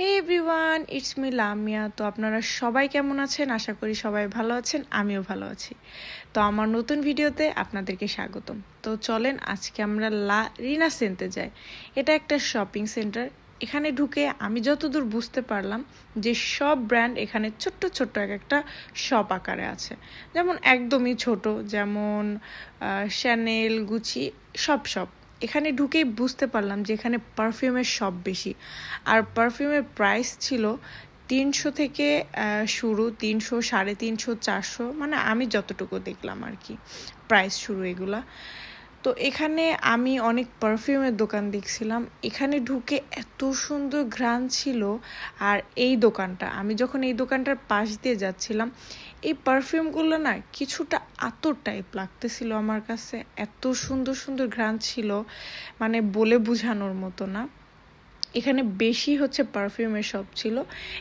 Hey everyone it's me Lamia তো আপনারা সবাই কেমন আছেন? আশা করি সবাই ভালো আছেন, আমিও ভালো আছি। তো আমার নতুন ভিডিওতে আপনাদেরকে স্বাগতম। তো চলেন, আজকে আমরা লা রিনা সেন্তে যাই। এটা একটা শপিং সেন্টার এখানে ঢুকে আমি যতদূর বুঝতে পারলাম যে সব ব্র্যান্ড এখানে ছোট্ট ছোট্ট এক একটা শপ আকারে আছে। যেমন একদমই ছোট, যেমন শ্যানেল গুচি সব সব এখানে ঢুকেই বুঝতে পারলাম যে এখানে পারফিউমের সব বেশি। আর পারফিউমের প্রাইস ছিল তিনশো থেকে শুরু তিনশো, সাড়ে তিনশো, চারশো মানে আমি যতটুকু দেখলাম আর কি প্রাইস শুরু এগুলা। তো এখানে আমি অনেক পারফিউমের দোকান দেখছিলাম। এখানে ঢুকে এত সুন্দর ঘ্রাণ ছিল আর এই দোকানটা, আমি যখন এই দোকানটার পাশ দিয়ে যাচ্ছিলাম এই পারফিউমগুলো না কিছুটা আতর টাইপ লাগতেছিল আমার কাছে। এত সুন্দর সুন্দর ঘ্রাণ ছিল মানে বলে বোঝানোর মতো না। এখানে বেশি হচ্ছে পারফিউমের শপ ছিল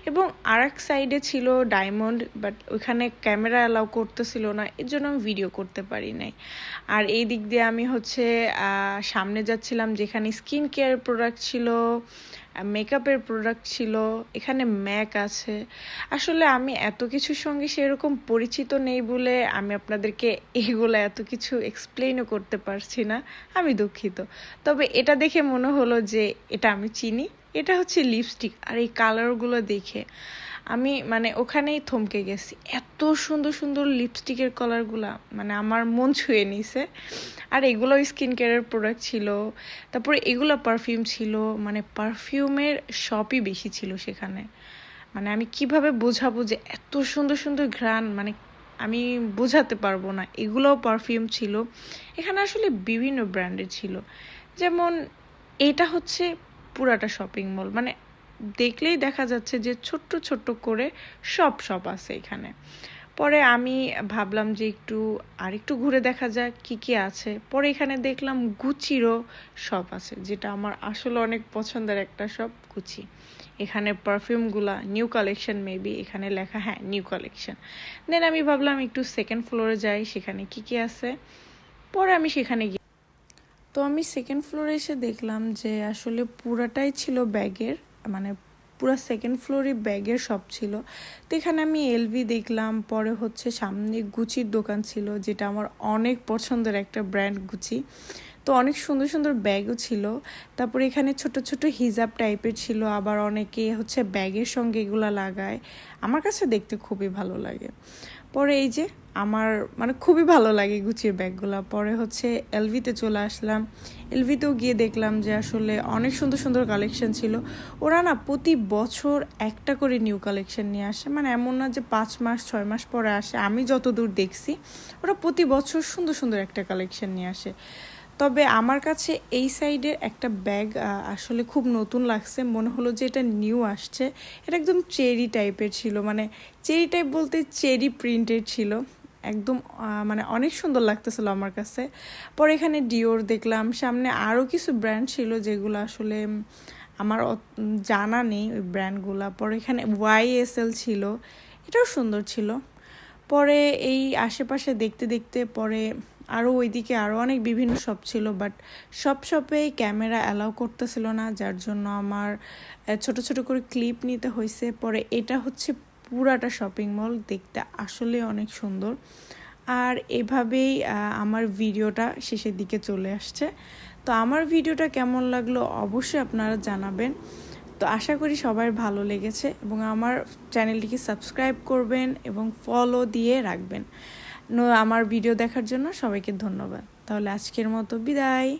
এবং আর এক সাইডে ছিল ডায়মন্ড বাট ওইখানে ক্যামেরা অ্যালাউ করতেছিল না, এর জন্য আমি ভিডিও করতে পারি নাই। আর এই দিক দিয়ে আমি হচ্ছে সামনে যাচ্ছিলাম যেখানে স্কিন কেয়ার প্রোডাক্ট ছিল মেকআপের প্রোডাক্ট ছিল, এখানে ম্যাক আছে। আসলে আমি এত কিছুর সঙ্গে সেরকম পরিচিত নেই বলে আমি আপনাদেরকে এগুলো এত কিছু এক্সপ্লেনও করতে পারছি না। আমি দুঃখিত। তবে এটা দেখে মনে হলো যে এটা আমি চিনি, এটা হচ্ছে লিপস্টিক আর এই কালারগুলো দেখে। আমি মানে ওখানেই থমকে গেছি। এত সুন্দর সুন্দর লিপস্টিকের কালারগুলা মানে আমার মন ছুঁয়ে নিছে। আর এগুলো স্কিন কেয়ারের প্রোডাক্ট ছিল, তারপরে এগুলো পারফিউম ছিল মানে পারফিউমের শপই বেশি ছিল সেখানে। মানে আমি কীভাবে বোঝাবো যে এত সুন্দর সুন্দর ঘ্রাণ মানে আমি বোঝাতে পারব না। এগুলোও পারফিউম ছিল। এখানে আসলে বিভিন্ন ব্র্যান্ডের ছিল। যেমন এটা হচ্ছে পুরাটা শপিং মল মানে দেখলেই দেখা যাচ্ছে যে ছোট্ট ছোট্ট করে সব সব আছে এখানে। পরে আমি ভাবলাম যে একটু আর একটু ঘুরে দেখা যাক কি কি আছে। পরে এখানে দেখলাম গুচিরও শপ আছে, যেটা আমার আসলে অনেক পছন্দের একটা শপ গুচি। এখানে পারফিউমগুলা নিউ কালেকশন মেবি এখানে লেখা হ্যাঁ নিউ কালেকশন দেন আমি ভাবলাম একটু সেকেন্ড ফ্লোরে যাই, সেখানে কি কি আছে। পরে আমি সেখানে গিয়ে তো আমি সেকেন্ড ফ্লোরে এসে দেখলাম যে আসলে পুরাটাই ছিল ব্যাগের। মানে পুরো সেকেন্ড ফ্লোরে ব্যাগের শপ ছিল। তো এখানে আমি এলভি দেখলাম, পরে হচ্ছে সামনে গুচির দোকান ছিল, যেটা আমার অনেক পছন্দের একটা ব্র্যান্ড গুচি তো অনেক সুন্দর সুন্দর ব্যাগও ছিল। তারপরে এখানে ছোট ছোট হিজাব টাইপের ছিল, আবার অনেকে হচ্ছে ব্যাগের সঙ্গে এগুলো লাগায়। আমার কাছে দেখতে খুবই ভালো লাগে। পরে এই যে আমার মানে খুবই ভালো লাগে গুছিয়ে ব্যাগগুলো। পরে হচ্ছে এলভিতে চলে আসলাম। এলভিতেও গিয়ে দেখলাম যে আসলে অনেক সুন্দর সুন্দর কালেকশন ছিল। ওরা না প্রতি বছর একটা করে নিউ কালেকশন নিয়ে আসে। মানে এমন না যে পাঁচ মাস, ছয় মাস পরে আসে। আমি যত দূর দেখছি, ওরা প্রতি বছর সুন্দর সুন্দর একটা কালেকশন নিয়ে আসে। তবে আমার কাছে এই সাইডের একটা ব্যাগ আসলে খুব নতুন লাগছে। মনে হলো যে এটা নিউ আসছে। এটা একদম চেরি টাইপের ছিল। মানে চেরি টাইপ বলতে চেরি প্রিন্টের ছিল। একদম মানে অনেক সুন্দর লাগতেছিল আমার কাছে। পরে এখানে ডিওর দেখলাম। সামনে আরও কিছু ব্র্যান্ড ছিল যেগুলো আসলে আমার জানা নেই ওই ব্র্যান্ডগুলো পরে এখানে ওয়াইএসএল ছিল। এটাও সুন্দর ছিল। পরে এই আশেপাশে দেখতে দেখতে পরে আরও ওইদিকে আরও অনেক বিভিন্ন শপ ছিল বাট সব শপেই ক্যামেরা অ্যালাউ করতেছিল না, যার জন্য আমার ছোট ছোট করে ক্লিপ নিতে হয়েছে পরে এটা হচ্ছে পুরাটা শপিং মল দেখতে আসলে অনেক সুন্দর। আর এভাবেই আমার ভিডিওটা শেষের দিকে চলে আসছে। তো আমার ভিডিওটা কেমন লাগল অবশ্যই আপনারা জানাবেন। তো আশা করি সবাই ভালো লেগেছে এবং আমার চ্যানেলটিকে সাবস্ক্রাইব করবেন এবং ফলো দিয়ে রাখবেন। আমার ভিডিও দেখার জন্য সবাইকে ধন্যবাদ। তাহলে আজকের মতো বিদায়।